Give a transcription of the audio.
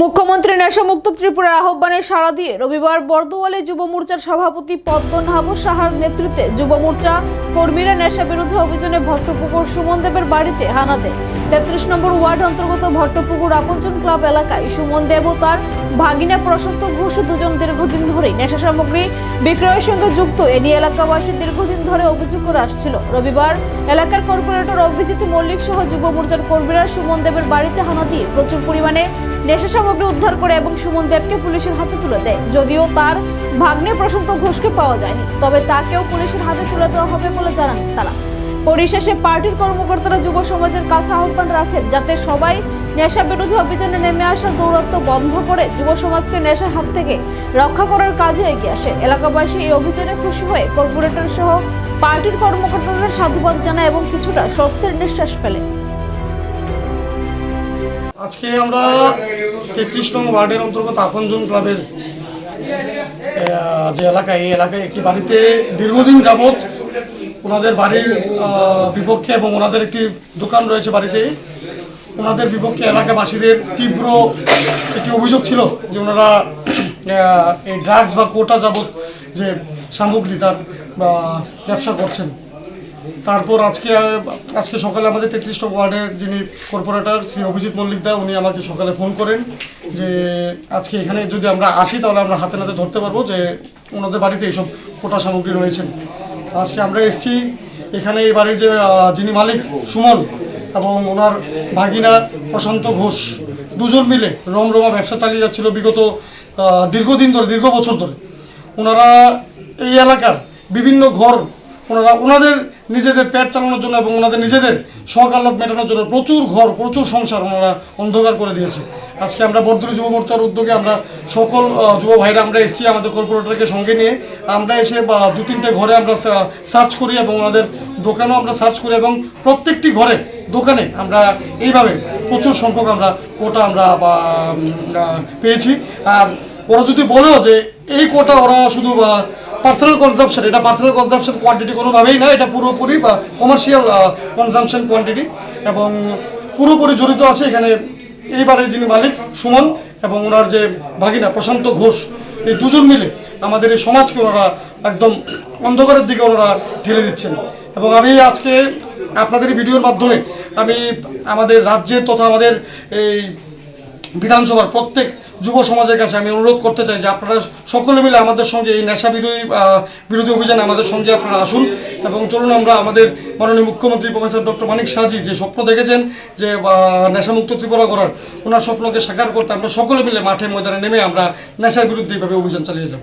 মুখ্যমন্ত্রী নেশামুক্ত ত্রিপুরার আহ্বানে সাড়া দিয়ে রবিবার বর্দোয়ালে যুব মোর্চার সভাপতি পদ্মনাভ সাহার নেতৃত্বে যুব মোর্চা কর্মীরা নেশা বিরোধী অভিযানে ভট্টপুকুর সুমন দেবের বাড়িতে হানা দেয়। তেত্রিশ নম্বর ওয়ার্ড অন্তর্গত ভট্টপুকুর আপনজন ক্লাব এলাকায় সুমন দেব তার ভাগিনা প্রশান্ত ঘোষ দুজন দীর্ঘদিন ধরেই নেশা সামগ্রী বিক্রয়ের সঙ্গে যুক্ত। এ নিয়ে এলাকাবাসী দীর্ঘদিন ধরে অভিযোগ করে আসছিল। রবিবার এলাকার কর্পোরেটর অভিজিৎ মল্লিক সহ যুব মোর্চার কর্মীরা সুমন দেবের বাড়িতে হানা দিয়ে প্রচুর পরিমাণে নেশা সামগ্রী উদ্ধার করে এবং সুমন দেবকে পুলিশের হাতে তুলে দেয়। যদিও তার ভাগ্নে প্রশান্ত ঘোষকে পাওয়া যায়নি, তবে তাকেও পুলিশের হাতে তুলে দেওয়া হবে বলে জানান তারা। পরিশেষে পার্টির কর্মকর্তারা যুব সমাজের কাছে আহ্বান রাখেন যাতে সবাই নেশা বিরোধী অভিযানে নেমে আসার দৌরত্ব বন্ধ করে যুব সমাজকে নেশার হাত থেকে রক্ষা করার কাজে এগিয়ে আসে। এলাকাবাসী এই অভিযানে খুশি হয়ে কর্পোরেটর সহ পার্টির কর্মকর্তাদের সাধুবাদ জানায় এবং কিছুটা স্বস্তির নিঃশ্বাস ফেলে। আজকে আমরা তেত্রিশ নং ওয়ার্ডের অন্তর্গত আপনজন ক্লাবের যে এলাকা, এই এলাকায় একটি বাড়িতে দীর্ঘদিন যাবৎ ওনাদের বাড়ির বিপক্ষে এবং ওনাদের একটি দোকান রয়েছে বাড়িতে, ওনাদের বিপক্ষে এলাকাবাসীদের তীব্র একটি অভিযোগ ছিল যে ওনারা এই ড্রাগস বা কোটা যাবৎ যে সামগ্রী তার ব্যবসা করছেন। তারপর আজকে আজকে সকালে আমাদের তেত্রিশ ওয়ার্ডের যিনি কর্পোরেটর শ্রী অভিজিৎ মল্লিক দা, উনি আমাকে সকালে ফোন করেন যে, আজকে এখানে যদি আমরা আসি তাহলে আমরা হাতে নাতে ধরতে পারব যে ওনাদের বাড়িতে এইসব কোটা সামগ্রী রয়েছেন আজকে আমরা এসেছি, এখানে এই বাড়ির যে যিনি মালিক সুমন এবং ওনার ভাগিনা প্রশান্ত ঘোষ, দুজন মিলে রমরমা ব্যবসা চালিয়ে যাচ্ছিল বিগত দীর্ঘদিন ধরে, দীর্ঘ বছর ধরে। ওনারা এই এলাকার বিভিন্ন ঘর, ওনারা, ওনাদের নিজেদের পেট চালানোর জন্য এবং ওনাদের নিজেদের আহ্লাদ মেটানোর জন্য প্রচুর ঘর, প্রচুর সংসার ওনারা অন্ধকার করে দিয়েছে। আজকে আমরা বর্ধুরি যুব মোর্চার উদ্যোগে আমরা সকল যুব ভাইরা আমরা এসেছি আমাদের কর্পোরেটরকে সঙ্গে নিয়ে। আমরা এসে দু তিনটে ঘরে আমরা সার্চ করি এবং ওনাদের দোকানেও আমরা সার্চ করি এবং প্রত্যেকটি ঘরে, দোকানে আমরা এইভাবে প্রচুর সংখ্যক আমরা কোটা আমরা পেয়েছি। আর ওরা যদি বলেও যে এই কোটা ওরা শুধু পার্সোনাল কনজামশন এটা পার্সোনাল কনজামশন কোয়ান্টিটি কোনোভাবেই না, এটা পুরোপুরি, বা কমার্শিয়াল কনজামশন কোয়ান্টিটি এবং পুরোপুরি জড়িত আছে এখানে এই এইবারের যিনি মালিক, সুমন এবং ওনার যে ভাগিনা প্রশান্ত ঘোষ, এই দুজন মিলে আমাদের এই সমাজকে ওনারা একদম অন্ধকারের দিকে ওনারা ঠেলে দিচ্ছেন। এবং আমি আজকে আপনাদের ভিডিওর মাধ্যমে আমি আমাদের রাজ্যের তথা আমাদের এই বিধানসভার প্রত্যেক যুব সমাজের কাছে আমি অনুরোধ করতে চাই যে আপনারা সকলে মিলে আমাদের সঙ্গে এই নেশা বিরোধী বিরোধী অভিযানে আমাদের সঙ্গে আপনারা আসুন। এবং চলুন আমরা আমাদের মাননীয় মুখ্যমন্ত্রী প্রফেসর ডক্টর মানিক শাহজি যে স্বপ্ন দেখেছেন যে নেশামুক্ত ত্রিপুরা করার ওনার স্বপ্নকে সাকার করতে আমরা সকলে মিলে মাঠে ময়দানে নেমে আমরা নেশার বিরুদ্ধে এইভাবে অভিযান চালিয়ে যাব।